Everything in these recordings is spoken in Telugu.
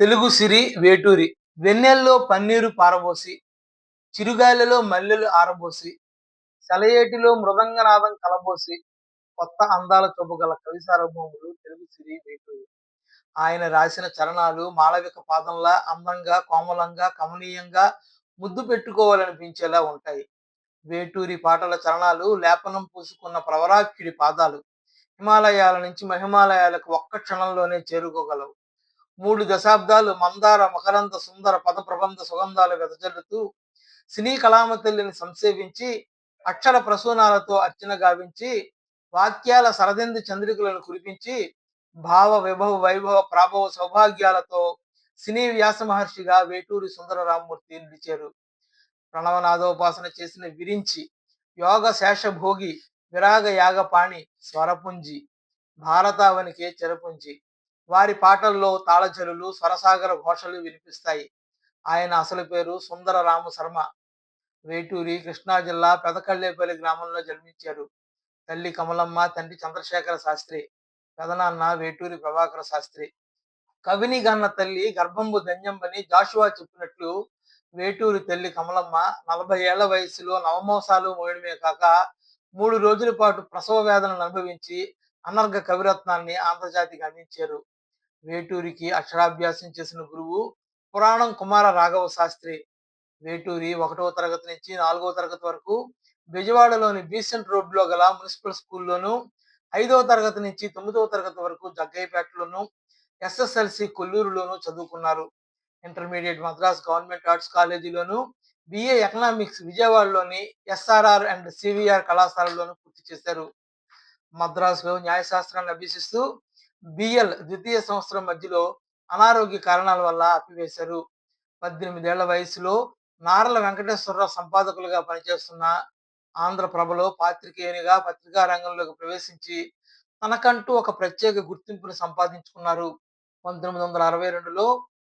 తెలుగు సిరి వేటూరి. వెన్నెల్లో పన్నీరు పారబోసి చిరుగాలిలో మల్లెలు ఆరబోసి సెలయేటిలో మృదంగనాదం కలబోసి కొత్త అందాల చూపగల కవి సార్వభౌములు తెలుగు సిరి వేటూరి. ఆయన రాసిన చరణాలు మాళవిక పాదంలా అందంగా కోమలంగా కమనీయంగా ముద్దు పెట్టుకోవాలనిపించేలా ఉంటాయి. వేటూరి పాటల చరణాలు లేపనం పూసుకున్న ప్రవరాక్షుడి పాదాలు హిమాలయాల నుంచి మహిమాలయాలకు ఒక్క క్షణంలోనే చేరుకోగలవు. మూడు దశాబ్దాలు మందార మకరంద సుందర పద ప్రబంధ సుగంధాలు వెదజల్లుతూ సినీ కళామ తల్లిని సంసేవించి అక్షర ప్రసూనాలతో అర్చన గావించి వాక్యాల సరదింది చంద్రికలను కురిపించి భావ విభవ వైభవ ప్రాభవ సౌభాగ్యాలతో సినీ వ్యాస మహర్షిగా వేటూరి సుందర రామమూర్తి నిలిచారు. ప్రణవనాదోపాసన చేసిన విరించి యోగ శేషభోగి విరాగ యాగపాణి స్వరపుంజి భారతావనికే చెరపుంజి. వారి పాటల్లో తాళచరులు స్వరసాగర ఘోషలు వినిపిస్తాయి. ఆయన అసలు పేరు సుందర రామ శర్మ. వేటూరి కృష్ణా జిల్లా పెదకళ్ళేపల్లి గ్రామంలో జన్మించారు. తల్లి కమలమ్మ తండ్రి చంద్రశేఖర శాస్త్రి పెదనాన్న వేటూరి ప్రభాకర శాస్త్రి. కవిని గన్న తల్లి గర్భంబు దంజంబని జాషువా చెప్పినట్లు వేటూరి తల్లి కమలమ్మ నలభై ఏళ్ళ వయసులో నవమోసాలు మోయడమే కాక మూడు రోజుల పాటు ప్రసవ వేదనను అనుభవించి అనర్ఘ కవిరత్నాన్ని ఆంధ్రజాతికి అందించారు. వేటూరికి అక్షరాభ్యాసం చేసిన గురువు పురాణం కుమార రాఘవ శాస్త్రి. వేటూరి ఒకటవ తరగతి నుంచి నాలుగవ తరగతి వరకు బెజవాడలోని బీసెంట్ రోడ్లో గల మున్సిపల్ స్కూల్లోను ఐదవ తరగతి నుంచి తొమ్మిదవ తరగతి వరకు జగ్గయ్యపేటలోను ఎస్ఎస్ఎల్సి కొల్లూరులోను చదువుకున్నారు. ఇంటర్మీడియట్ మద్రాస్ గవర్నమెంట్ ఆర్ట్స్ కాలేజీలోను బిఏ ఎకనామిక్స్ విజయవాడలోని ఎస్ఆర్ఆర్ అండ్ సివిఆర్ కళాశాలలోను పూర్తి చేశారు. మద్రాసులో న్యాయశాస్త్రాన్ని అభ్యసిస్తూ బిఎల్ ద్వితీయ సంవత్సరం మధ్యలో అనారోగ్య కారణాల వల్ల ఆపివేశారు. పద్దెనిమిదేళ్ళ వయసులో నారల వెంకటేశ్వరరావు సంపాదకులుగా పనిచేస్తున్న ఆంధ్రప్రభలో పాత్రికేయునిగా పత్రికా రంగంలోకి ప్రవేశించి తనకంటూ ఒక ప్రత్యేక గుర్తింపును సంపాదించుకున్నారు. పంతొమ్మిది వందల అరవై రెండులో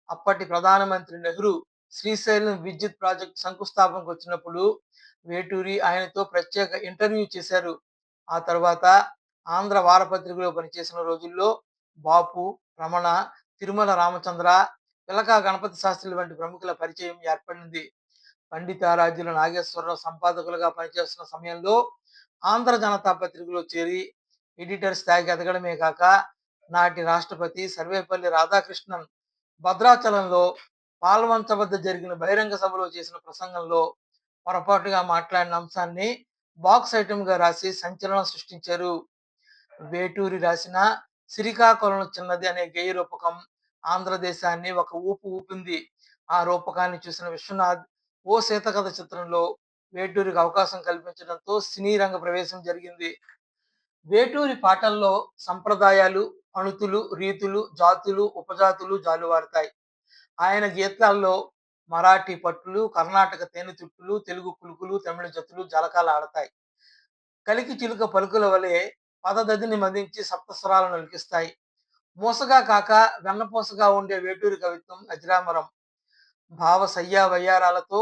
అప్పటి ప్రధానమంత్రి నెహ్రూ శ్రీశైలం విద్యుత్ ప్రాజెక్ట్ శంకుస్థాపనకు వచ్చినప్పుడు వేటూరి ఆయనతో ప్రత్యేక ఇంటర్వ్యూ చేశారు. ఆ తర్వాత ఆంధ్ర వారపత్రికలో పనిచేసిన రోజుల్లో బాపు రమణ తిరుమల రామచంద్ర పిలకా గణపతి శాస్త్రులు వంటి ప్రముఖుల పరిచయం ఏర్పడింది. పండితారాధ్యుల నాగేశ్వరరావు సంపాదకులుగా పనిచేస్తున్న సమయంలో ఆంధ్ర జనతా పత్రికలో చేరి ఎడిటర్ స్థాయికి ఎదగడమే కాక నాటి రాష్ట్రపతి సర్వేపల్లి రాధాకృష్ణన్ భద్రాచలంలో పాల్వంచ వద్ద జరిగిన బహిరంగ సభలో చేసిన ప్రసంగంలో పొరపాటుగా మాట్లాడిన అంశాన్ని బాక్స్ ఐటమ్గా రాసి సంచలనం సృష్టించారు. వేటూరి రాసిన శ్రీకాకుళం చిన్నది అనే గేయ రూపకం ఆంధ్రదేశాన్ని ఒక ఊపు ఊపింది. ఆ రూపకాన్ని చూసిన విశ్వనాథ్ ఓ సీతకథ చిత్రంలో వేటూరికి అవకాశం కల్పించడంతో సినీ రంగ ప్రవేశం జరిగింది. వేటూరి పాటల్లో సంప్రదాయాలు అణుతులు రీతులు జాతులు ఉపజాతులు జాలువారుతాయి. ఆయన గీతాల్లో మరాఠీ పట్టులు కర్ణాటక తేనెతుట్టులు తెలుగు కులుకులు తమిళ జతులు జలకాలు ఆడతాయి. కలికి చిలుక పలుకుల వలె పదదదిని మదించి సప్తస్వరాలను నలికిస్తాయి మూసగా కాక వెన్నపూసగా ఉండే వేటూరి కవిత్వం అజరామరం. భావ సయ్యా వయ్యారాలతో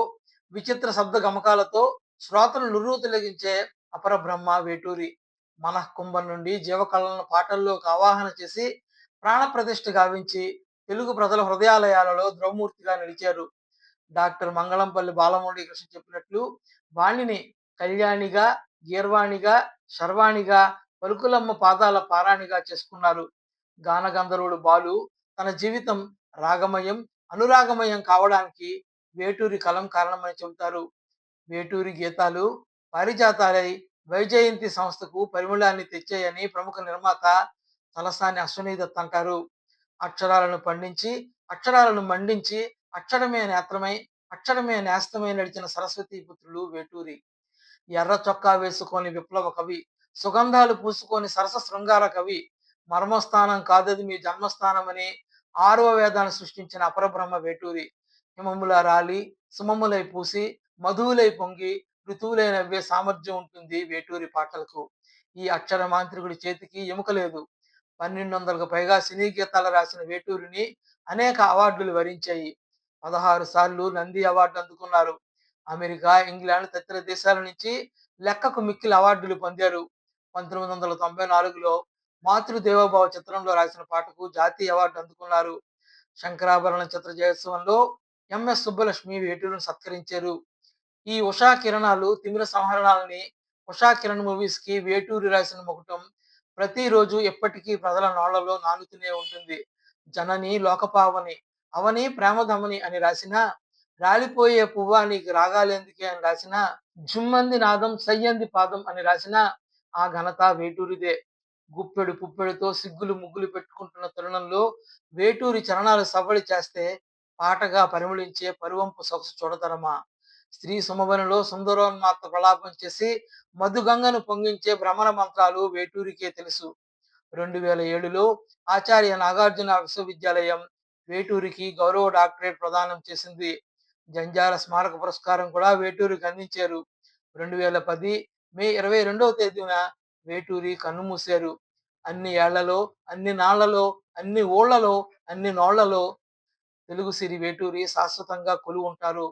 విచిత్ర శబ్ద గమకాలతో శ్రోతలు నురువు తొలగించే అపర బ్రహ్మ వేటూరి. మనఃకుంభం నుండి జీవకళలను పాటల్లోకి ఆవాహన చేసి ప్రాణప్రతిష్ఠ గావించి తెలుగు ప్రజల హృదయాలయాలలో ద్రవమూర్తిగా నిలిచారు. డాక్టర్ మంగళంపల్లి బాలమురళి కృష్ణ చెప్పినట్లు వాణిని కళ్యాణిగా గీర్వాణిగా శర్వాణిగా పలుకులమ్మ పాదాల పారాణిగా చేసుకున్నారు. గానగంధర్వుడు బాలు తన జీవితం రాగమయం అనురాగమయం కావడానికి వేటూరి కలం కారణమని చెబుతారు. వేటూరి గీతాలు పారిజాతాలై వైజయంతి సంస్థకు పరిమళాన్ని తెచ్చాయని ప్రముఖ నిర్మాత తలసాని అశ్వనీ దత్ అంటారు. అక్షరాలను పండించి అక్షరాలను మండించి అక్షరమే నేత్రమై అక్షరమే నేస్తమై నడిచిన సరస్వతి పుత్రులు వేటూరి. ఎర్ర చొక్కా వేసుకొని విప్లవ కవి సుగంధాలు పూసుకొని సరస శృంగార కవి మర్మస్థానం కాదది మీ జన్మస్థానమని ఆరవ వేదాన్ని సృష్టించిన అపరబ్రహ్మ వేటూరి. హిమముల రాలి సుమములై పూసి మధువులై పొంగి ఋతువులై నవ్వే సామర్థ్యం ఉంటుంది వేటూరి పాటలకు. ఈ అక్షర మాంత్రికుడి చేతికి ఎముక లేదు. పన్నెండు వందలకు పైగా సినీ గీతాలు రాసిన వేటూరిని అనేక అవార్డులు వరించాయి. పదహారు సార్లు నంది అవార్డు అందుకున్నారు. అమెరికా ఇంగ్లాండ్ తదితర దేశాల నుంచి లెక్కకు మిక్కిలి అవార్డులు పొందారు. పంతొమ్మిది వందల తొంభై నాలుగులో మాతృదేవోభావ చిత్రంలో రాసిన పాటకు జాతీయ అవార్డు అందుకున్నారు. శంకరాభరణ చిత్ర జయోత్సవంలో ఎంఎస్ సుబ్బలక్ష్మి వేటూరును సత్కరించారు. ఈ ఉషా కిరణాలు తిమిర సంహరణాలని ఉషా కిరణ్ మూవీస్కి వేటూరి రాసిన ముకుటం ప్రతిరోజు ఎప్పటికీ ప్రజల నోళ్ళలో నానుతూనే ఉంటుంది. జనని లోకపావని అవని ప్రేమధమని అని రాసిన రాలిపోయే పువ్వా నీకు రాగాలేందుకే అని రాసిన జుమ్మంది నాదం సయ్యంది పాదం అని రాసిన ఆ ఘనత వేటూరిదే. గుప్పెడు పుప్పెడుతో సిగ్గులు ముగ్గులు పెట్టుకుంటున్న తరుణంలో వేటూరి చరణాలు సవ్వడి చేస్తే పాటగా పరిమళించే పరువంపు సొగసు చూడతరమా? స్త్రీ సుమవనిలో సుందరోన్మాత్త ప్రలాపం చేసి మధుగంగను పొంగించే భ్రమణ మంత్రాలు వేటూరికే తెలుసు. రెండు వేల ఏడులో ఆచార్య నాగార్జున విశ్వవిద్యాలయం వేటూరికి గౌరవ డాక్టరేట్ ప్రదానం చేసింది. జంజాల స్మారక పురస్కారం కూడా వేటూరికి అందించారు. రెండు వేల పది మే ఇరవై రెండవ తేదీన వేటూరి కన్ను మూశారు. అన్ని ఏళ్ళలో అన్ని నాళ్ళలో అన్ని ఊళ్ళలో అన్ని నోళ్ళలో తెలుగు సిరి వేటూరి శాశ్వతంగా కొలువు ఉంటారు